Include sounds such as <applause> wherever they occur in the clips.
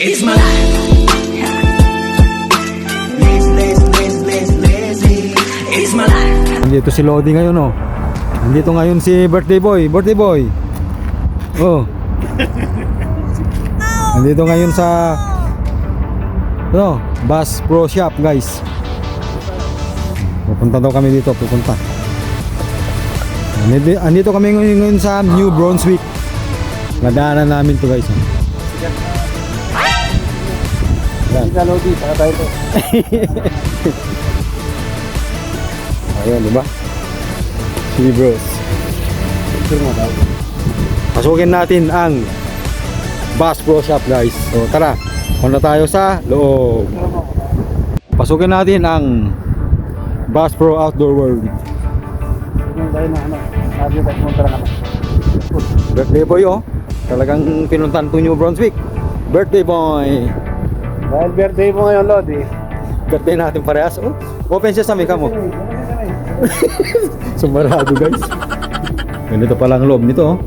It's my life. Lazy, lazy, lazy, lazy, lazy. It's my life. Nandito si Lodi ngayon oh. Nandito ngayon si birthday boy, birthday boy. Oh. Nandito ngayon sa ano, Bass Pro Shop, guys. Pupunta daw kami dito, pupunta. Andito, andito kami ngayon, ngayon sa New Brunswick. Nadaanan namin to guys. oh. Yan. Kita Lodi, saka tayo to. <laughs> Ayun, di ba? Si Bros. Picture mo tayo. Pasukin natin ang Bass Pro Shop guys. So tara, punta tayo sa loob. Pasukin natin ang Bass Pro Outdoor World. Ano. Birthday boy oh. Talagang pinuntan to New Brunswick. Birthday boy. Dahil birthday mo ngayon, Lodi. Birthday natin parehas. Oh, open siya sa mika mo. <laughs> Sumarado guys. Ganito pala ang loob nito oh.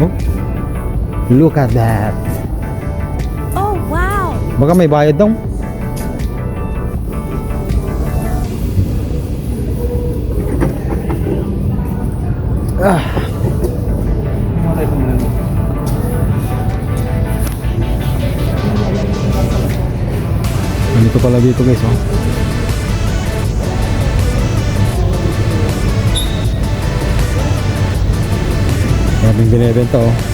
Oh. Look at that. Oh, wow. Baka may bayad daw. Ah, ganito pala dito guys oh. Maraming binibenta oh.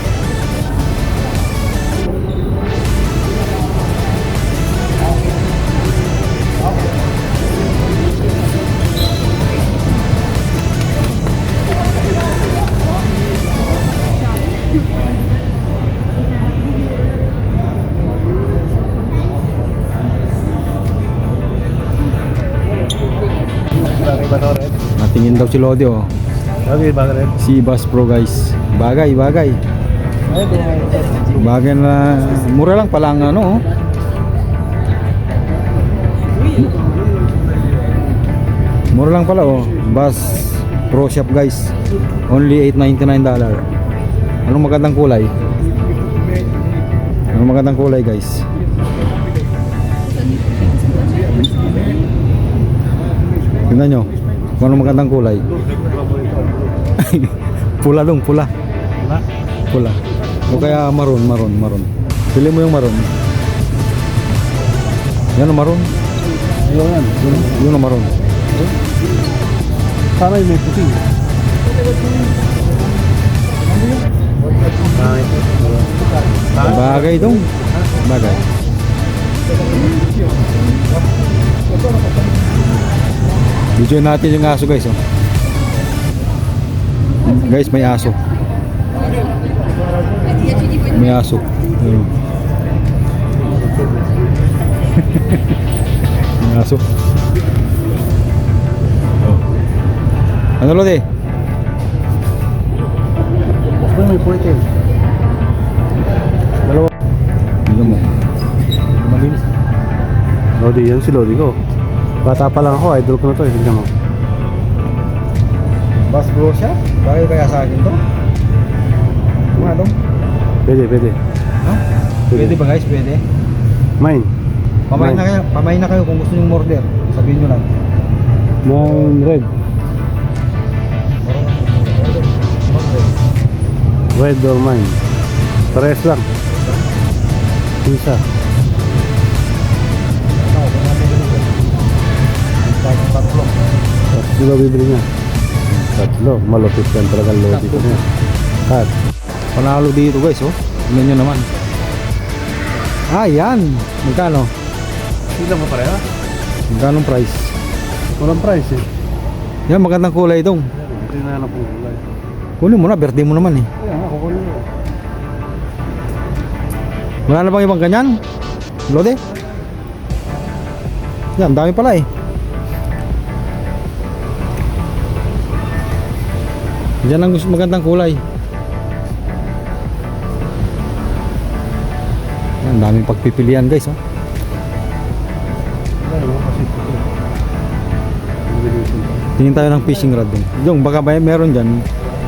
Daw si Lodi oh. Bagay ba, Red? Si Bass Pro guys. Bagay, bagay. Bagay na mura lang pala ang ano oh. Mura lang pala oh. Bass Pro Shop guys. Only 8.99 dollar. Anong magandang kulay? Anong magandang kulay guys? Tingnan nyo. Kung anong magandang kulay. <laughs> pula dong, pula. Pula. O kaya maroon, maroon, maroon. Pili mo yung maroon. Yan ang maroon. Ayaw yan. Yun, yun ang maroon. Sana yung may puti. Bagay dong. Bagay. Video natin yung aso guys. Oh. Guys, may aso. May aso. Ayun. <laughs> may aso. Oh. Ano Lodi? Ito may puti. Dalawa. Tingnan mo. Malinis. Lodi, yan si Lodi ko. Bata pa lang ako, idol ko na to. eh. Tignan mo. Bas bro siya? Bagay kaya sa akin to? Mga dong? Pwede, pwede. Ha? Pwede ba guys? Pwede? Mine. Pamain na kayo, pamain na kayo kung gusto niyo order. Sabihin niyo lang. Mine red. Red or mine. Pares lang. Isa. Tatlo. Tatlo bibili niya. Tatlo. Malupit yan talaga lodi ko niya. Kat. Panalo dito guys, oh. Tingnan niyo naman. Ah, yan. Magkano? Sila mo pareha? Magkano price? Walang price eh. Yan, magandang kulay itong. Hindi na hanap ng kulay. Kunin mo na, birthday mo naman eh. Kaya nga, kukunin mo. Wala na bang ibang ganyan? Lode? Yan, dami pala eh. Yan ang magandang kulay. Yan, daming pagpipilian guys oh. Tingin tayo ng fishing rod dun. Yung baka may meron dyan.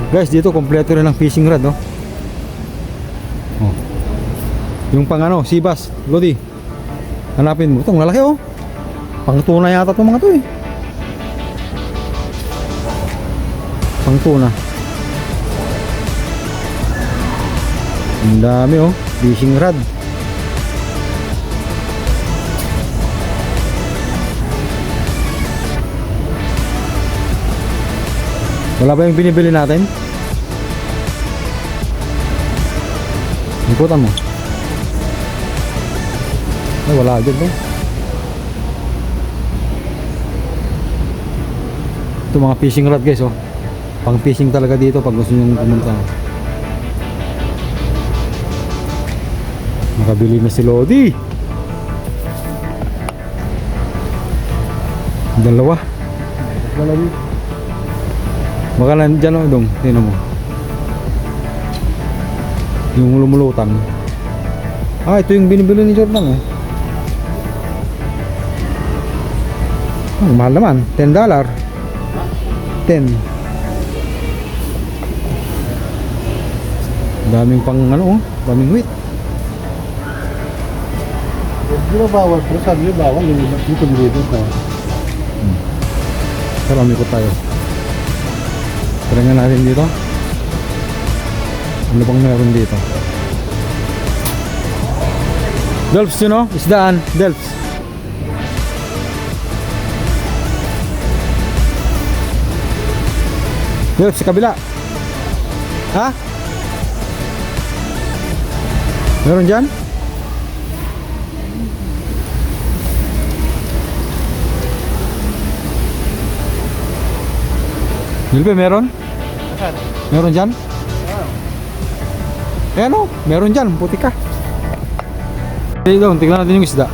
Guys, dito kompleto rin ang fishing rod oh. oh. Yung pang ano, sibas, Lodi. Hanapin mo. Itong lalaki oh. Pang tuna yata itong mga to eh. Pang tuna. Ang dami oh. Fishing rod. Wala ba yung binibili natin? Ikutan mo. Ay, wala dyan no? Ito mga fishing rod guys oh. Pang fishing talaga dito pag gusto nyo pumunta. Nakabili na si Lodi. Dalawa. Dalawi. Baka lang dyan o dong. Tingnan mo. Yung lumulutang. Ah, ito yung binibili ni Jordan oh. Ang mahal naman. 10 dollar. 10. Daming pang ano oh. Daming wheat. Di ba bawal? Pero sabi niyo bawal. Yung dito dito ko. Pero umikot tayo. Tara natin dito. Ano bang meron dito? Delps yun oh, isdaan, Delps. Delps sa kabila. Ha? Meron dyan? Dilbe, meron? Meron dyan? Eh ano? Meron dyan, puti ka. Sige doon, tignan natin yung isda.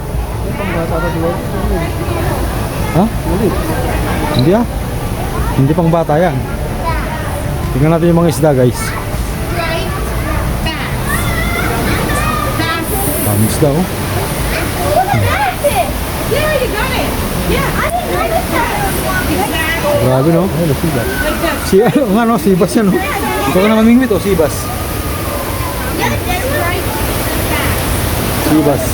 Ha? Hindi ah. Hindi pang bata yan. Tingnan natin yung mga isda guys. Daming isda oh. Grabe no? Ayun, sila. Si <laughs> ano nga no, sibas yan no. Ito ka na mamingwit oh, sibas. Sibas.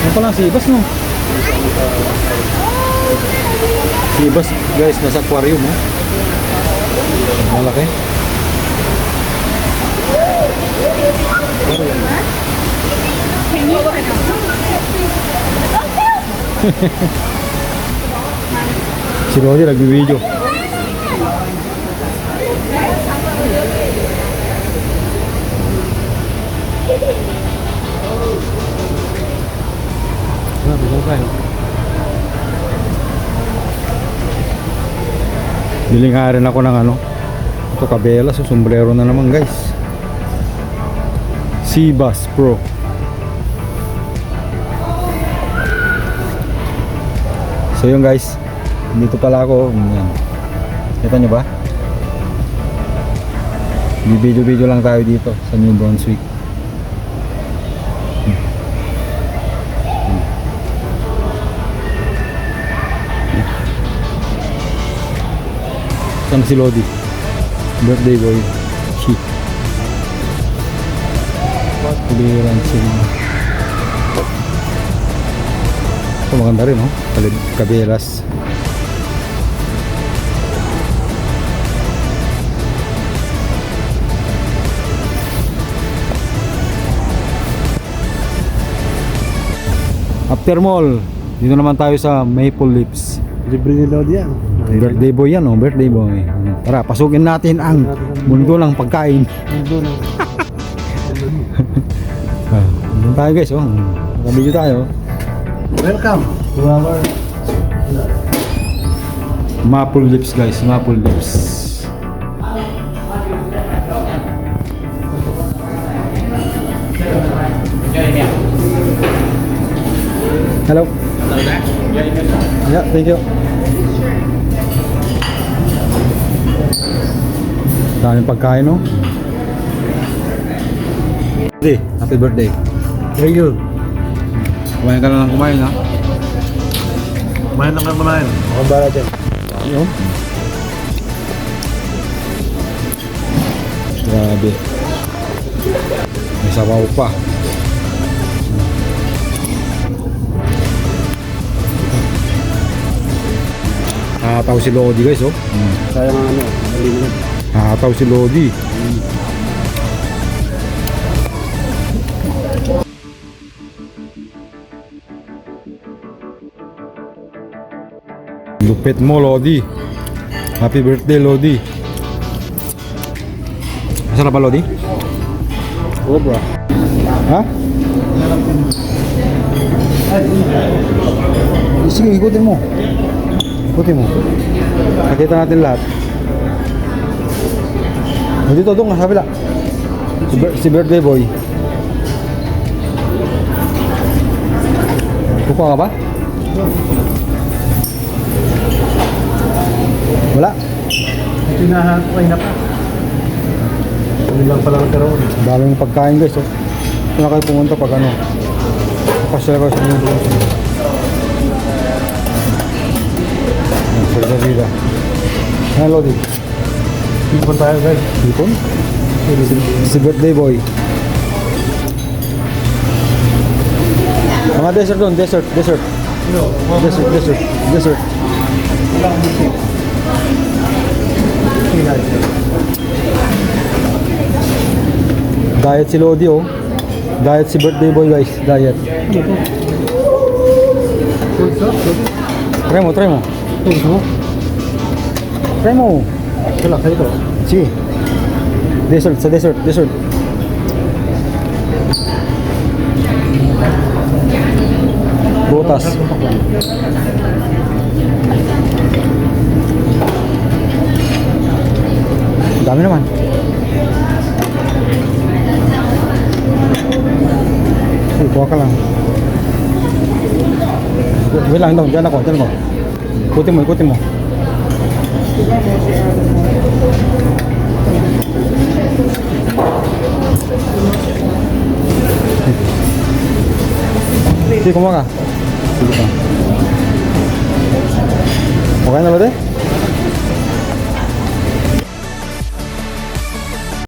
Ano palang sibas no? Sibas guys, nasa aquarium oh. Malaki. Si Roger nag-video. Ah, bigyan tayo. Bili nga rin ako ng ano. Ito kabela so sombrero na naman guys. Seabass Pro. So yun guys. Dito pala ako. Yan. Kita nyo ba? Video-video lang tayo dito sa New Brunswick. Saan si Lodi? Birthday boy. Shit. Clearance yun. Ito maganda rin, oh. Kalib. After mall, dito naman tayo sa Maple Lips. Libre ni yan. Birthday boy yan, oh, birthday boy. Tara, pasukin natin ang mundo ng pagkain. Doon. <laughs> Ah, doon tayo guys, oh. Nakabidyo tayo. Welcome to our Maple lips guys, maple lips. Hello. Yeah, thank you. Daming pagkain, no? Happy. Happy birthday. Thank you. Kumain ka na lang kumain, ha? Kumain na kayo kumain. Ang barat yan. Ano? Grabe. May sabaw pa. Nakataw si Lodi guys, oh. Mm. Sayang ano. Nakataw si Lodi. Lupit mo Lodi. Happy birthday Lodi. Asa na ba Lodi? Cobra. Ha? Sige, ikutin mo. Ikutin mo. Nakita natin lahat. Dito, doon, sa kabila. Si, si birthday boy. Kukuha ka ba? Wala. Tinahan ko kayo na pa. Ano lang pala nagkaroon. Daming pagkain guys. Oh. Ito na kayo pumunta pag ano. Pasyal ko sa inyo. Sa. Ano Lodi? Ipon tayo guys. Hipon? Si, si birthday boy. Mga desert doon, desert, desert. Desert, desert, desert. Diet si Lodi oh. Diet si birthday boy guys, diet. Try mo, try mo. Gusto mo? Try mo. Wala, kayo ito. Sige. Desert, sa desert, desert. Butas. Dami naman. Kuha ka lang. Wait lang, dyan ako, dyan ako. Ikutin mo, ikutin mo. Sige, kumuha ka. Sige ka. Okay na ba, de?